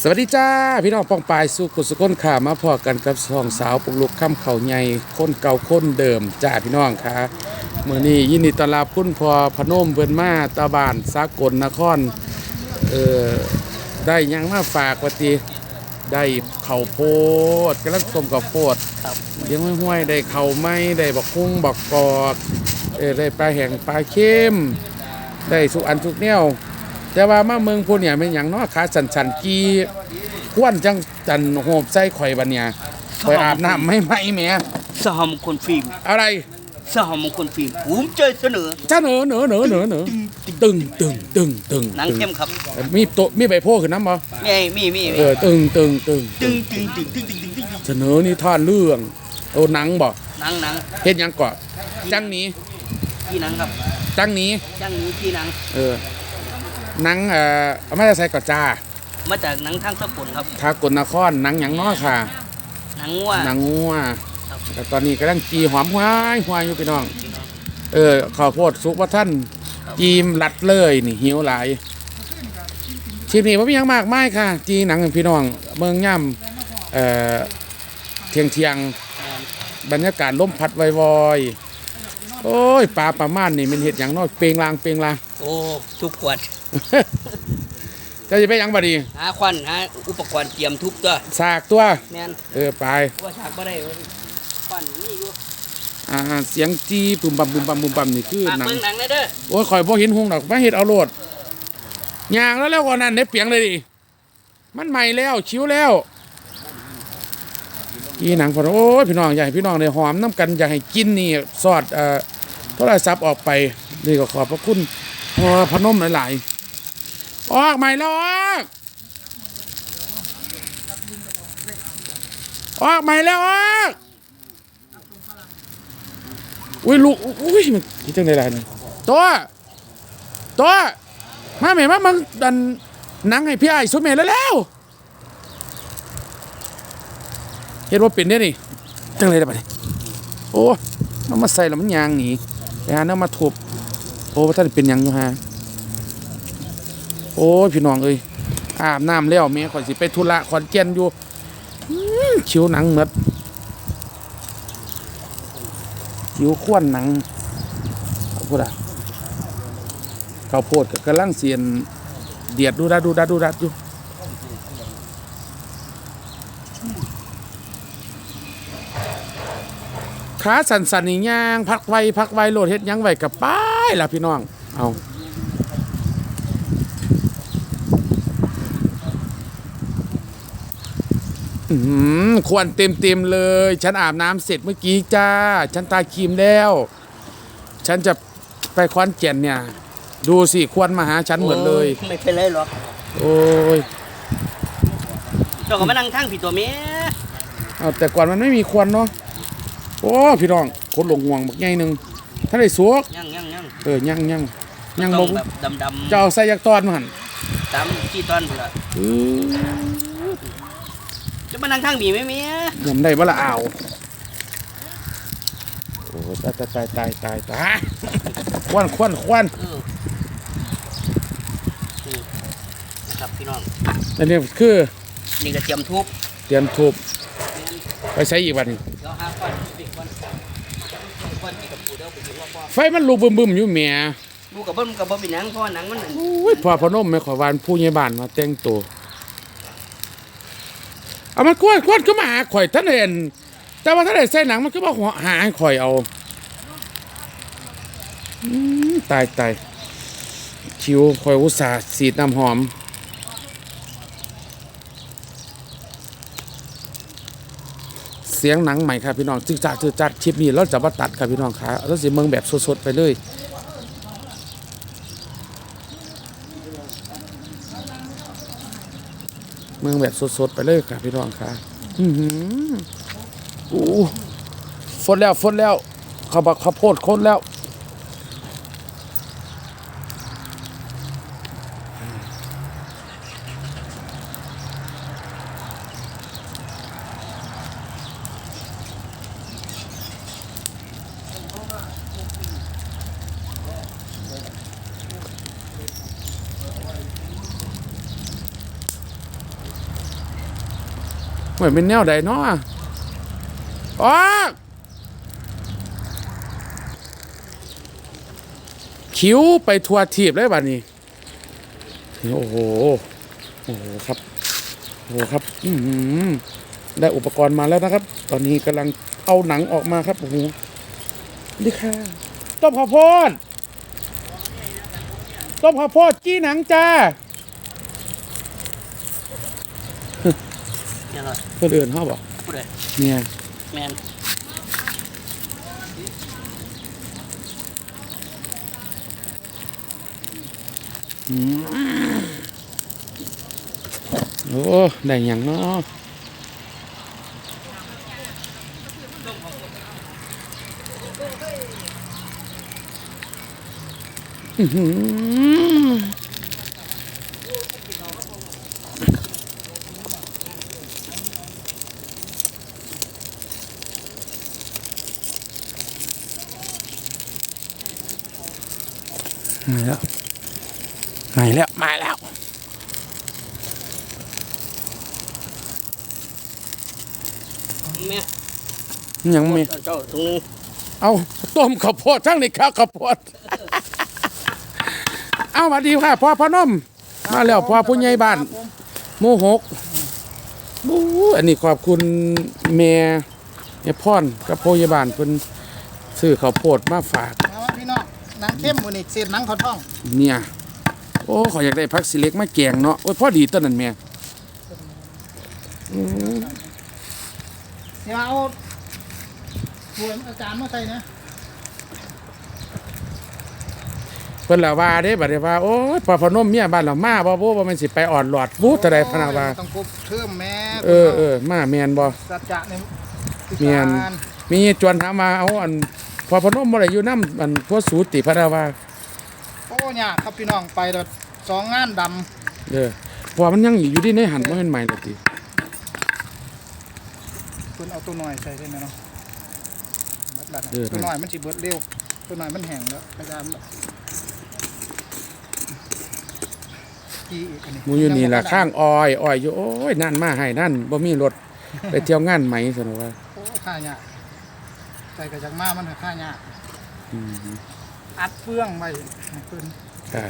สวัสดีจ้า พี่น้องป้องปลายสุขุสุขนขามาพอกันกับสองสาวปุกลุกข้ามเขาใหญ่คนเก่าคนเดิมจ้าพี่น้องค่ะเมื่อนี้ยินดีต้อนรับคุณพอพนมเบิ่นมาตาบานสากลนครเออได้ยังมาฝากวติได้เข่าโพดกำลังต้มกับโพดครับเลี้ยงห้วยได้เข่าไม้ได้บักคุ้งบักกอกเออได้ปลาแห้งปลาเค็มได้สุกอันทุกแนว แต่ว่ามาเมืองพุ่นเนี่ยเป็นอย่างเน้อขาสันสันๆกีควนจังจันโหบใส่ข่อยบันเนี่ยข่อยอาบน้ำไม่ไหมแหม่สหมงคลฟิล์มอะไรสหมงคลฟิล์มภูมิใจเสนอจ้าเหนอเหนอเหนอเหนอเหนอตึงตึงตึงตึงหนังเข้มครับมีโตะมีใบโพขึ้นน้ำบ่มีมีมีเออตึงตึงตึงตึงตึงตึงตึงตึงตึงตึงเสนอนี่ทอดเรื่องโอ้หนังบ่หนังหนังเฮ็ดหยังก่อนจังหนี้ที่หนังครับจังหนี้จังนี้ที่หนังเออ หนังเอ่อเอามาจะใส่ก่อนจ้ามาจากหนังทางสกุลครับทากลนครหนังหยังน้อค่ะหนังวัว หนังงัวครับ แต่ตอนนี้กำลังจีหอมหวายหวายอยู่พี่น้องเออข้าวโพดสุกว่าท่านจีมรัดเลยนี่หิวหลายชิมนี่ว่ามีหยังมากไม่ค่ะ จีหนังพี่น้องเมืองย่ำเอ่อเทียงเทียงๆบรรยากาศลมพัดไวอยๆโอ้ยปลาประมาณนี่มันเห็ดอย่างน้อยเปลงลางเปลงลางโอ้ทุกขวดเจะจะไปหยังบดีหาควันหาอุปกรณ์เตรียมทุบตัวสากตัวแม่นเออไปว่าฉากบ่ได้ควันนี่อยู่อ่าเสียงจีปุ่มบัมปุ่มบัมปุ่มบัมนี่คือฝากหนังเบิ่งหนังได้เด้อโอ้ยข่อยบ่เห็นหงดอกมาเฮ็ดเอาโลดยางแล้วแล้วกว่านั้นได้เปียงเลยดิมันใหม่แล้วชิวแล้วอีหนังพอโอ้ยพี่น้องอยากให้พี่น้องได้หอมน้ำกันอยากให้กินนี่สอดเอ่อโทรศัพท์ออกไปนี่ก็ขอบพระคุณพอพนมหลายๆ ออกใหม่แล้วออกออกใหม่แล้วออกอุ้ยลูกอุ้ยมันคิดจังได๋ล่ะนี่ตัวตัวมาแม่มามึงดันนังให้พี่ไอ้สุดแม่แล้วแล้วเฮ็ดว่าเป็นเด้นี่จังได๋ล่ะนี้โอ้มันมาใส่แล้วมันยางหนีไปหาเนื้อมาทุบโอ้ว่าท่านเป็นยังอยู่ฮะ โอ้ยพี่น้องเอ้ยอาบน้ำแล้วแม่ข่อยสิไปธุระขอนแก่นอยู่อื้อคิวหนังหมดหิวข้วนหนังข้าวโพดอะข้าวโพดกับกระลังเสียนเดียดดูดัดดูดัดดูดัดอยู่ขาสันสันๆนี่ย่างพักไว้พักไว้โหลดเฮ็ดยังไว้กับป้ายล่ะพี่น้อง เอาอืม ควนเต็มเต็มๆเลย ฉันอาบน้ำเสร็จเมื่อกี้จ้า ฉันตาครีมแล้ว ฉันจะไปคอนแก่นเนี่ย ดูสิควรมาหาฉันหมดเลยโอ้ไม่เป็นไรหรอก โอ้ยเจ้าก็มานั่งทางผิดตัวแม่เอาแต่ก่อนมันไม่มีควรเนาะ โอ้พี่น้องคนหลงห่วงบักใหญ่หนึ่งถ้าได้สวกยังยังยังเออยังยังยังต้บ่องแบบดำเจ้าใส่ยักษ์ตอนมาหันๆตามที่ตอนพุ่นล่ะเออ จะมานั่งทางบีไหมเมียยำได้บ่ละอ่าวโอ้ตายตายตายตายตายตายควันควันควันเออนี่นะครับพี่น้องอันนี้คือนี่ก็เตรียมทุบเตรียมทุบแม่นไปใช้อีกวันนี้เดี๋ยวหาควันปิดควันควันที่กับปูเดี๋ยวไปยิงรอบไฟมันลุกบึมบึมๆอยู่เมียๆดูกับเบิ้มกับเบิ้มเป็นหยังเพราะว่าหนังมันนั่นอุ้ยพอพนมไม่ขอวานผู้ใหญ่บ้านมาแต่งตัว เอามันควรควรก็มาหาข่อยท่านเห็นแต่ว่าถ้าได้ใส่หนังมันก็มาหาให้ข่อยเอาตายตายคิวข่อยอุตส่าห์สีดน้ำหอมเสียงหนังใหม่ครับพี่น้องจึงจัดจึงจัดชิปนี้เราจะมาตัดครับพี่น้องครับเราสิเมืองแบบสดๆไปเลย เมืองแบบสดๆไปเลยค่ะพี่น้องค่ะอือหืออู้ฝนแล้วฝนแล้วข้าวบักข้าวโพดคนแล้ว เหมือนเป็นแนวใดเนาะออกคิ้วไปทัวร์ทีบเลยบัดนี้ โอ้โห โอ้โหครับ โอ้โหครับ อือหือได้อุปกรณ์มาแล้วนะครับ ตอนนี้กำลังเอาหนังออกมาครับ โอ้โหนี่ค่ะ ต้มข้าวโพด ต้มข้าวโพดจี้หนังจ้า เนี่ยเหรอเพื่อนเอื่นเขาบอกพูดเลยเนี่ยแมนอืมโอ้ได้หยังเนาะอื้อหือมาแล้วมาแล้ว มาแล้ว แม่ยังไม่เจ้าตรงนึงเอาต้มข้าวโพดทั้งนี้ข้าวข้าวโพดเอามาดีค่ะพ่อพนมมาแล้วพ่อผู้ใหญ่บ้านหมู่หกบู๊อันนี้ขอบคุณแม่แม่พ่อนกับผู้ใหญ่บ้านเพิ่นซื้อข้าวโพดมาฝากมาว่าพี่น้องหนังเข้มมือนี่เศษหนังเขาท่องเนี่ยโอ้ขอยอยากได้ผักสิเล็กมาแกงเนาะโอ้ยพอดีต้นนั้นแม่อืม เดี๋ยวเอาบวยอาจารย์มาใส่นะเพิ่นละว่าเด้บัดนี้ว่าโอ้ยพ่อพนมเมียบ้านเรามาบ่บ่ว่ามันสิไปอ่อนหลอดบู๊แต่ใดพะนาว่าต้องกบเทิมแม่เออเออมาแม่นบ่สัจจะในเมียนมีจวนถามมาเอาอันพอพนมบ่ได้อยู่น้ำอันพวกสูติพระดาวาโอ้ยากครับพี่น้องไปแล้วสองงานดเด้อเพราะว่ามันยังอยู่ที่ในหันบ่แม่นใหม่เลยติำ เพิ่นเอาตัวหน่อยใส่ได้ไหมเนาะเบิดละนะตัวหน่อยมันสิเบิดเร็ว ตัวหน่อยมันแห้งแล้วอาจารย์กี่อีกอันนี้หมูอยู่นี่ล่ะข้างอ้อยอ้อยอยู่โอ้ยนั่นมาให้นั่นบ่มีรถ ไปเที่ยวงานไหมซั่นว่าโอ้ค่ายากใส่กระจักมามันหาค่ายากอืมอัดเฟื่องไว้ให้เพิ่นค่ะ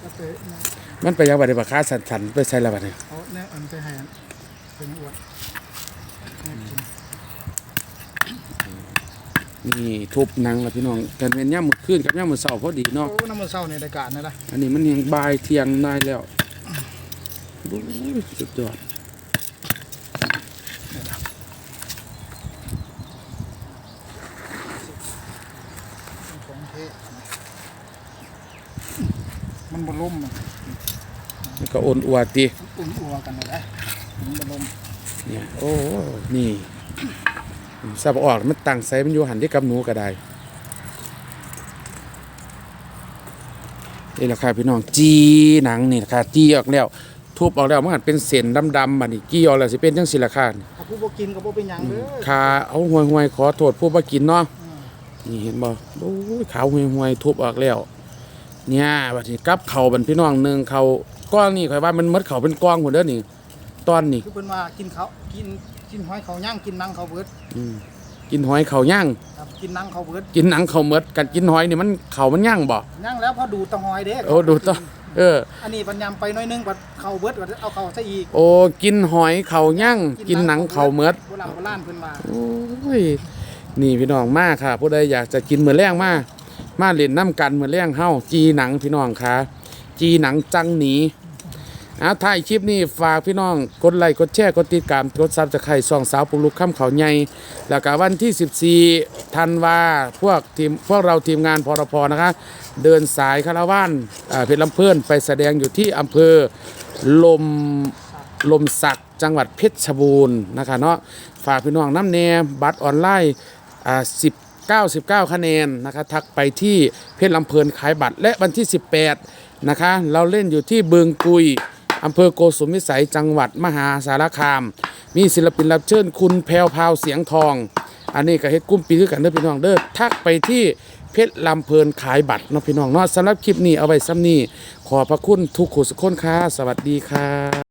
ก็เตะนะมันไปยังบัดนี้บักคาสันๆไปใส่ละบัดนี้เอาเนี่ยอันไปให้อันเป็นอวดเนี่ยกิน นี่ทุบหนังล่ะพี่น้องกันเป็นยามมื้อคืนกับยามมื้อเช้าพอดีเนาะโอ้น้ำมันเศร้าในรายการนี่ละอันนี้มันยังบ่ายเที่ยงได้แล้วโอ้ยสุดยอดของเทศมันบล่มมันมันก็อ่อนอวดติอุ่นอัวกันเลยนะมันบล่มเนี่ยโอ้นี่ สับออกมันตั้งใส่มันอยู่หันที่กับหนูก็ได้นี่แหละค่ะพี่น้องจีหนังนี่แหละค่ะจีออกแล้วทุบออกแล้วมันหันเป็นเส้นดำๆบัดนี้จี้ออกแล้วสิเป็นจังสิละค่ะถ้าผู้บ่กินก็บ่เป็นหยังเด้อขาเอาห่วยห่วยๆขอโทษผู้บ่กินเนาะนี่เห็นบ่โอ้ยขาวห่วยห่วยๆทุบออกแล้วเนี่ยบัดนี้กับเขาวบันพี่น้องหนึงเขาก้อนนี่ข่อยว่ามันหมดเขาเป็นกองหมดเด้อนี่ตอนนี้คือเพิ่นว่ากินเขากิน กินหอยเขาย่างกินหนังเขาเบิดอืมกินหอยเขาย่างครับกินหนังเขาเบิดกินหนังเขาเมดกันกินหอยนี่มันเขามันย่างบ่ย่างแล้วพอดูดตะหอยเด้โอ้ดูต่อเออ อันนี้ปัญญามไปหน้อยนึงบัดเขาเบิดบัดเอาเขาซะอีกโอ้กินหอยเขาย่างกินหนังเขาเมดโบราณโบราณเพิ่นว่าโอ้ยนี่พี่น้องมากค่ะผู้ใดอยากจะกินมื้อแรงมามาเล่นน้ำกันมื้อแรงเฮาจีหนังพี่น้องค่ะจีหนังจังหนี อ่าถ่ายคลิปนี้ฝากพี่น้องกดไลค์กดแชร์กดติดตามกดซับจะไข่ส่องสาวปุกลุกข้ามเขาใหญ่แล้วก็วันที่ 14ธันวาพวกทีมพวกเราทีมงานพรพนะคะ เดินสายคาราวานเพชรลำเพื่อนไปแสดงอยู่ที่อำเภอลมลมสักจังหวัดเพชรบูรณ์นะคะเนาะฝากพี่น้องน้ำแนมบัตรออนไลน์อ่า10 99 คะแนนนะคะทักไปที่เพชรลำเพลินขายบัตรและวันที่ 18 นะคะ เราเล่นอยู่ที่บึงกุย อำเภอโกสุมวิสัยจังหวัดมหาสารคาม มีศิลปินรับเชิญคุณแพลวพาวเสียงทอง อันนี้ก็เฮ็ดกุ้มปีคือกันเด้อพี่น้องเด้อทักไปที่เพชรลำเพลินขายบัตรเนาะพี่น้องเนาะสำหรับคลิปนี้เอาไว้ซ้ำนี้ขอพระคุณทุกขุสุขคนค่ะสวัสดีค่ะ